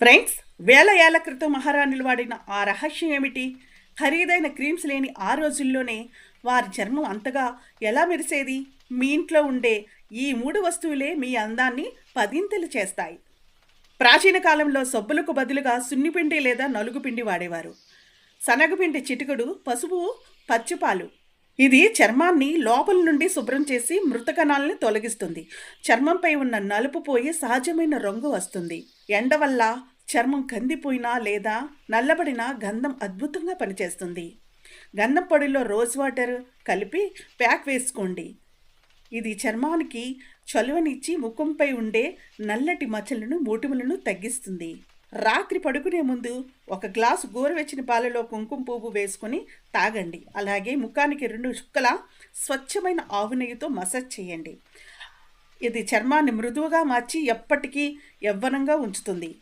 Friends వేల ఏళ్ళ క్రితం మహారాణులు వాడిన ఆ రహస్యం ఏమిటి? ఖరీదైన క్రీమ్స్ లేని ఆ రోజుల్లోనే వారి చర్మం అంతగా ఎలా మెరిసేది? మీ ఇంట్లో ఉండే ఈ మూడు వస్తువులే మీ అందాన్ని పదింతలు చేస్తాయి. ప్రాచీన కాలంలో సబ్బులకు బదులుగా సున్నిపిండి లేదా నలుగుపిండి వాడేవారు. శనగపిండి చిటికుడు పసుపు పచ్చిపాలు ఇది చర్మాన్ని లోపల నుండి శుభ్రం చేసి మృతకణాలని తొలగిస్తుంది. చర్మంపై ఉన్న నలుపు పోయి సహజమైన రంగు వస్తుంది. ఎండ వల్ల చర్మం కందిపోయినా లేదా నల్లబడిన గంధం అద్భుతంగా పనిచేస్తుంది. గంధం పొడిలో రోజ్ వాటర్ కలిపి ప్యాక్ వేసుకోండి. ఇది చర్మానికి చలువనిచ్చి ముఖంపై ఉండే నల్లటి మచ్చలను మోటిములను తగ్గిస్తుంది. రాత్రి పడుకునే ముందు ఒక గ్లాసు గోరువెచ్చని పాలలో కుంకుమ పువ్వు వేసుకొని తాగండి. అలాగే ముఖానికి రెండు చుక్కల స్వచ్ఛమైన ఆవు నెయ్యితో మసాజ్ చేయండి. ఇది చర్మాన్ని మృదువుగా మార్చి ఎప్పటికీ యవ్వనంగా ఉంచుతుంది.